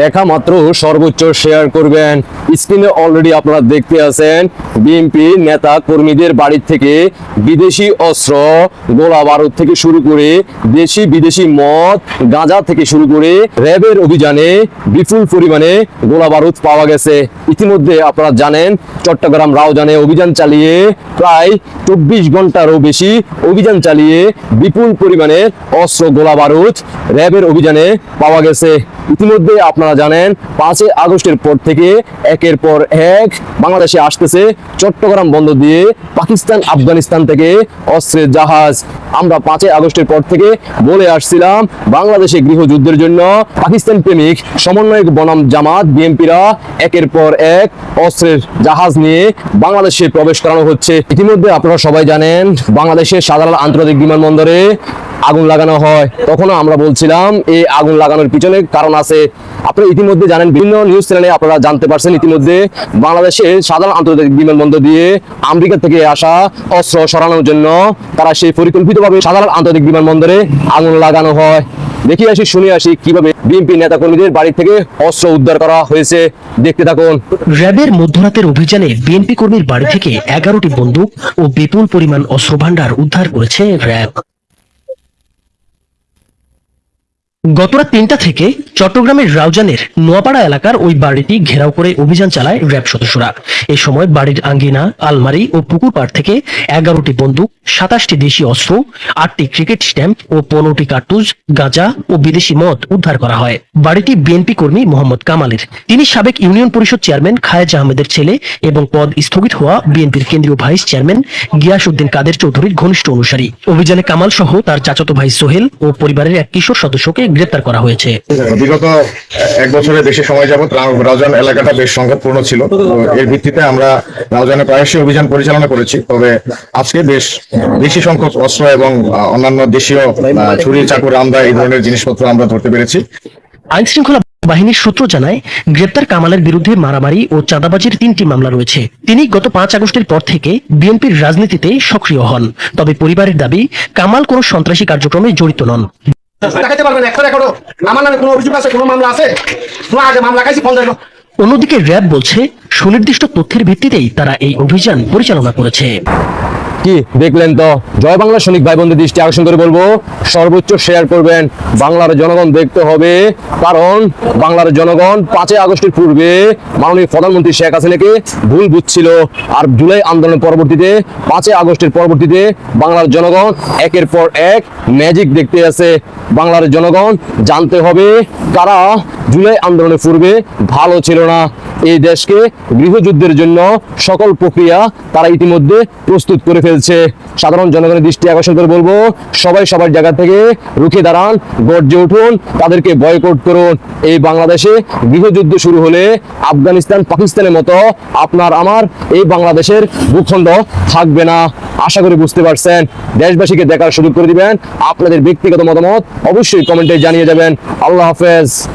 দেখা মাত্র সর্বোচ্চ শেয়ার করবেন। স্ক্রিনে অলরেডি আপনারা দেখতে আছেন বিএনপি নেতা কর্মীদের বাড়ির থেকে বিদেশি অস্ত্র, গোলা বারুদ থেকে শুরু করে দেশি বিদেশি মদ, গাঁজা থেকে শুরু করে র্যাবের অভিযানে বিপুল পরিমাণে গোলা বারুদ পাওয়া গেছে। ইতিমধ্যে আপনারা জানেন, চট্টগ্রাম রাউজানে অভিযান চালিয়ে প্রায় চব্বিশ ঘন্টারও বেশি অভিযান চালিয়ে বিপুল পরিমাণে অস্ত্র, গোলা বারুদ র্যাবের অভিযানে পাওয়া গেছে। ইতিমধ্যে আপনারা জানেন, পাঁচই আগস্টের পর থেকে একের পর এক বাংলাদেশে আসতেছে চট্টগ্রাম বন্দর দিয়ে পাকিস্তান আফগানিস্তান থেকে অস্ত্রের জাহাজ। আমরা পাঁচই আগস্টের পর থেকে বলে আসছিলাম, বাংলাদেশে গৃহযুদ্ধের জন্য পাকিস্তান প্রেমিক সমন্বয়ক বনাম জামাত, বিএনপিরা একের পর এক অস্ত্রের জাহাজ নিয়ে বাংলাদেশে প্রবেশ করানো হচ্ছে। ইতিমধ্যে আপনারা সবাই জানেন, বাংলাদেশের সাধারণ আন্তর্জাতিক বিমানবন্দরে আগুন লাগানো হয়। তখনও আমরা বলছিলাম, এই আগুন লাগানোর পিছনে কারণ আছে। আপনারা ইতিমধ্যে জানেন, বিভিন্ন নিউজ চ্যানেলে আপনারা জানতে পারছেন ইতিমধ্যে বাংলাদেশের সাধারণ আন্তর্জাতিক বিমানবন্দর দিয়ে আমেরিকা থেকে আসা অস্ত্র সরানোর জন্য তারা সেই পরিকল্পিতভাবে সাধারণ আন্তর্জাতিক বিমানবন্দরে আগুন লাগানো হয়? দেখি আসি, শুনে আসি, কীভাবে বিএনপি নেতা কর্মীদের বাড়ি থেকে অস্ত্র উদ্ধার করা হয়েছে? দেখতে থাকুন। র্যাবের মধ্যরাতের অভিযানে বিএনপি কর্মীর বাড়ি থেকে এগারোটি বন্দুক ও বিপুল পরিমাণ অস্ত্রভাণ্ডার উদ্ধার করেছে র্যাব। গতরাত তিনটা থেকে চট্টগ্রামের রাউজানের নোয়াপাড়া এলাকার ওই বাড়িটি ঘেরাও করে অভিযান চালায় র্যাব সদস্যরা। এ সময় বাড়ির আঙ্গিনা, আলমারি ও পুকুর পাড় থেকে এগারোটি বন্দুক, সাতাশটি দেশি অস্ত্র, আটটি ক্রিকেট স্ট্যাম্প ও পনেরোটি কার্তুজ, গাঁজা ও বিদেশি মদ উদ্ধার করা হয়। বাড়িটি বিএনপি কর্মী মোহাম্মদ কামালের। তিনি সাবেক ইউনিয়ন পরিষদ চেয়ারম্যান খায়েজ আহমেদের ছেলে এবং পদ স্থগিত হওয়া বিএনপির কেন্দ্রীয় ভাইস চেয়ারম্যান গিয়াস উদ্দিন কাদের চৌধুরীর ঘনিষ্ঠ অনুসারী। অভিযানে কামাল সহ তার চাচাতো ভাই সোহেল ও পরিবারের এক কিশোর সদস্যকে গ্রেপ্তার করা হয়েছে। বিগত এক বছরের বেশি সময় যাবত রাউজান এলাকাটা বেশ সংঘাতপূর্ণ ছিল। এর ভিত্তিতে আমরা রাউজানে প্রায়শই অভিযান পরিচালনা করেছি। তবে আজকে বেশ বেশি সংখ্যক অস্ত্র এবং অন্যান্য দেশীয় ছুরি চাকু রামদা এই ধরনের জিনিসপত্র আমরা ধরতে পেরেছি। আইন শৃঙ্খলা বাহিনীর সূত্র জানায় গ্রেপ্তার কামালের বিরুদ্ধে মারামারি ও চাঁদাবাজির তিনটি মামলা রয়েছে। তিনি গত পাঁচ আগস্টের পর থেকে বিএনপির রাজনীতিতে সক্রিয় হন। তবে পরিবারের দাবি কামাল কোনো সন্ত্রাসী কার্যক্রমে জড়িত নন। দেখাতে পারবেন একটা রেকর্ডও আমার নামে কোনো অভিযোগ আছে, কোনো মামলা আছে? কোনো আগে মামলা খাইছি দেখো অন্যদিকে র্যাব বলছে, সুনির্দিষ্ট তথ্যের ভিত্তিতেই তারা এই অভিযান পরিচালনা করেছে। কি দেখলেন তো? জয় বাংলা সৈনিক ভাই বন্ধু দৃষ্টি আকর্ষণ করে বলব, সর্বোচ্চ শেয়ার করবেন বাংলার জনগণ দেখতে হবে, কারণ বাংলার জনগণ পাঁচই আগস্টের পূর্বে মাননীয় প্রধানমন্ত্রী শেখ হাসিনাকে ভুল বুঝছিল। আর জুলাই আন্দোলনের পরবর্তীতে, পাঁচই আগস্টের পরবর্তীতে বাংলার জনগণ একের পর এক ম্যাজিক দেখতে আছে বাংলার জনগণ জানতে হবে কারা জুলাই আন্দোলনের পূর্বে ভালো ছিল না। এই দেশকে গৃহযুদ্ধের জন্য সকল প্রক্রিয়া তারা ইতিমধ্যে প্রস্তুত করে ফেলছে। সাধারণ জনগণের দৃষ্টি আকর্ষণ করে বলব, সবাই সবার জায়গা থেকে রুখে দাঁড়ান, গর্জে উঠুন, তাদেরকে বয়কট করুন। এই বাংলাদেশে গৃহযুদ্ধ শুরু হলে আফগানিস্তান পাকিস্তানের মতো আপনার আমার এই বাংলাদেশের ভূখণ্ড থাকবে না। আশা করি বুঝতে পারছেন। দেশবাসীকে দেখার সুযোগ করে দিবেন। আপনাদের ব্যক্তিগত মতামত অবশ্যই কমেন্টে জানিয়ে যাবেন। আল্লাহ হাফেজ।